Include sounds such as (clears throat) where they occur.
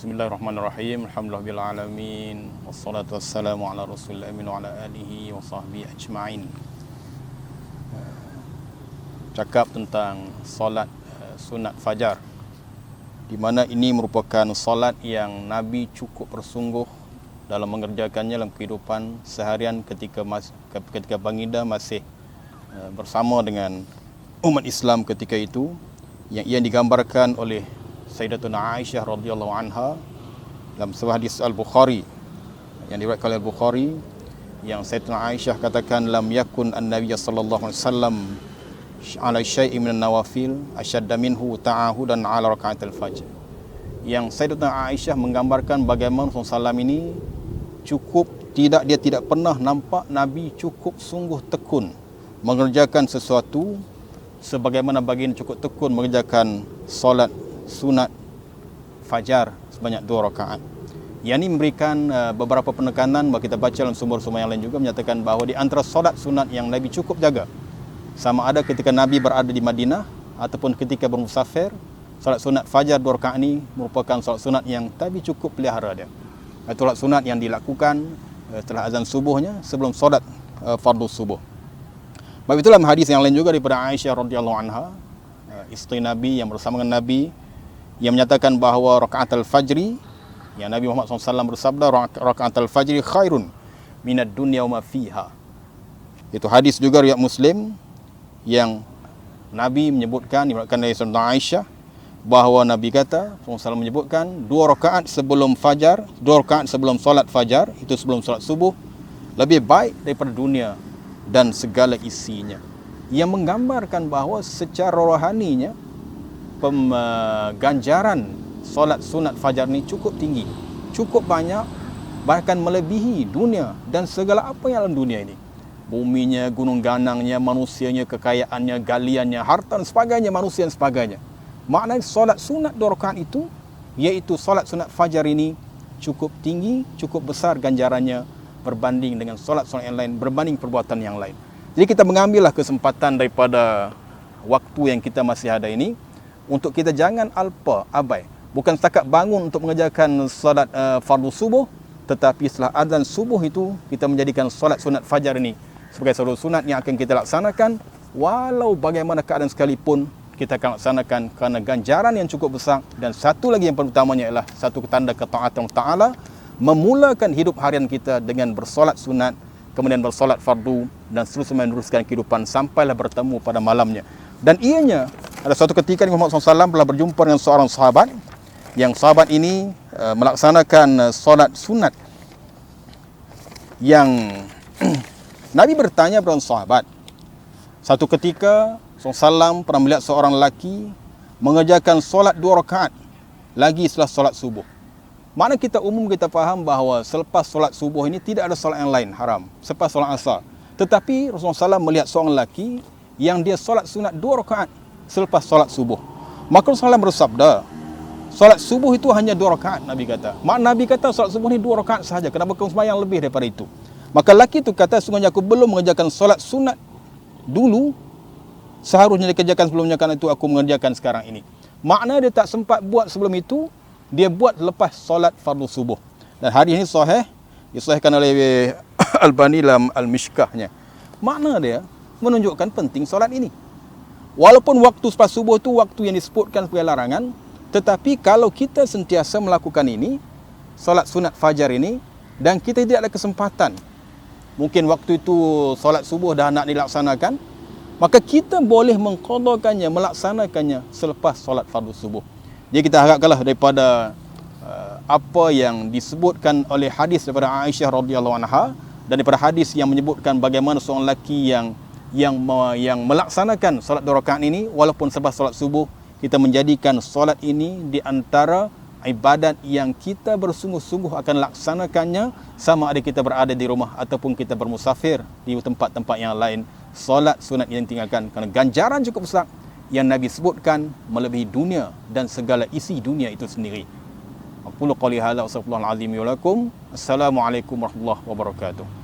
Bismillahirrahmanirrahim. Alhamdulillah alamin. Wassalatu wassalamu ala Rasulillah amin wa ala alihi wa sahbihi ajma'in. Cakap tentang solat uh, sunat fajar. Di mana ini merupakan solat yang Nabi cukup bersungguh dalam mengerjakannya dalam kehidupan seharian ketika mas, ketika baginda masih uh, bersama dengan umat Islam ketika itu yang ia digambarkan oleh Sayyidatuna Aisyah radhiyallahu anha dalam sebuah hadis Al-Bukhari yang diriwayatkan oleh Al-Bukhari yang Sayyidatuna Aisyah katakan lam yakun an-nabiy sallallahu alaihi wasallam ala syai'in min an-nawafil ashadda minhu ta'ahudan ala raka'atil fajr. Yang Sayyidatuna Aisyah menggambarkan bagaimana Rasulullah ini cukup tidak dia tidak pernah nampak Nabi cukup sungguh tekun mengerjakan sesuatu sebagaimana baginda cukup tekun mengerjakan solat sunat fajar sebanyak dua rakaat. Yang ini memberikan uh, beberapa penekanan bahawa kita baca dalam sumber-sumber yang lain juga menyatakan bahawa di antara solat sunat yang Nabi cukup jaga sama ada ketika Nabi berada di Madinah ataupun ketika bermusafir solat sunat fajar dua rakaat ini merupakan solat sunat yang Nabi cukup pelihara dia. Solat sunat yang dilakukan uh, setelah azan subuhnya sebelum solat uh, fardu subuh. Sebab itulah hadis yang lain juga daripada Aisyah radhiyallahu anha isteri Nabi yang bersama dengan Nabi yang menyatakan bahawa rakaat al-fajri yang Nabi Muhammad SAW bersabda rakaat al-fajri khairun minad dunya wa fiha. Itu hadis juga riwayat Muslim yang Nabi menyebutkan diriwayatkan dari Sayyidina Aisyah bahawa Nabi kata SAW menyebutkan dua rakaat sebelum fajar, dua rakaat sebelum solat fajar, itu sebelum solat subuh lebih baik daripada dunia dan segala isinya. Yang menggambarkan bahawa secara rohaninya ganjaran solat sunat fajar ni cukup tinggi cukup banyak bahkan melebihi dunia dan segala apa yang dalam dunia ini. Buminya gunung ganangnya manusianya kekayaannya galiannya harta dan sebagainya manusia dan sebagainya. Maknanya solat sunat rakaat itu iaitu solat sunat fajar ini cukup tinggi cukup besar ganjarannya berbanding dengan solat-solat yang lain berbanding perbuatan yang lain. Jadi kita mengambillah kesempatan daripada waktu yang kita masih ada ini untuk kita jangan alpa abai. Bukan setakat bangun untuk mengerjakan solat uh, fardu subuh tetapi setelah azan subuh itu kita menjadikan solat sunat fajar ini sebagai solat sunat yang akan kita laksanakan. Walau bagaimana keadaan sekalipun kita akan laksanakan kerana ganjaran yang cukup besar. Dan satu lagi yang paling utamanya ialah satu tanda ketaatan Ta'ala memulakan hidup harian kita dengan bersolat sunat kemudian bersolat fardu dan seterusnya meneruskan kehidupan sampailah bertemu pada malamnya. Dan ianya ada suatu ketika Muhammad SAW telah berjumpa dengan seorang sahabat yang sahabat ini uh, melaksanakan uh, solat sunat yang (clears throat) Nabi bertanya kepada sahabat. Satu ketika SAW pernah melihat seorang lelaki mengerjakan solat dua rakaat lagi setelah solat subuh. Mana kita umum kita faham bahawa selepas solat subuh ini tidak ada solat yang lain haram selepas solat asar. Tetapi Rasulullah SAW melihat seorang lelaki yang dia solat sunat dua rakaat selepas solat subuh. Maka Rasulullah bersabda, solat subuh itu hanya dua rakaat Nabi kata. Mak Nabi kata solat subuh ni dua rakaat sahaja. Kenapa kau sembahyang lebih daripada itu? Maka lelaki itu kata sungguhnya aku belum mengerjakan solat sunat dulu seharusnya dikerjakan sebelumnya kerana itu aku mengerjakan sekarang ini. Makna dia tak sempat buat sebelum itu, dia buat lepas solat fardu subuh. Dan hari ini sahih, disahihkan oleh (coughs) Al-Bani dalam Al-Mishkahnya. Makna dia menunjukkan penting solat ini. Walaupun waktu selepas subuh itu waktu yang disebutkan sebagai larangan, tetapi kalau kita sentiasa melakukan ini, solat sunat fajar ini, dan kita tidak ada kesempatan, mungkin waktu itu solat subuh dah nak dilaksanakan, maka kita boleh mengkodokannya, melaksanakannya selepas solat fardu subuh. Jadi kita harapkanlah daripada uh, apa yang disebutkan oleh hadis daripada Aisyah radhiyallahu anha dan daripada hadis yang menyebutkan bagaimana seorang lelaki yang yang yang melaksanakan solat dua rakaat ini walaupun sebab solat subuh kita menjadikan solat ini di antara ibadat yang kita bersungguh-sungguh akan laksanakannya sama ada kita berada di rumah ataupun kita bermusafir di tempat-tempat yang lain solat sunat yang tinggalkan kerana ganjaran cukup besar yang Nabi sebutkan melebihi dunia dan segala isi dunia itu sendiri. Aku qali hadza wa sallallahu alaihi wa. Assalamualaikum warahmatullahi wabarakatuh.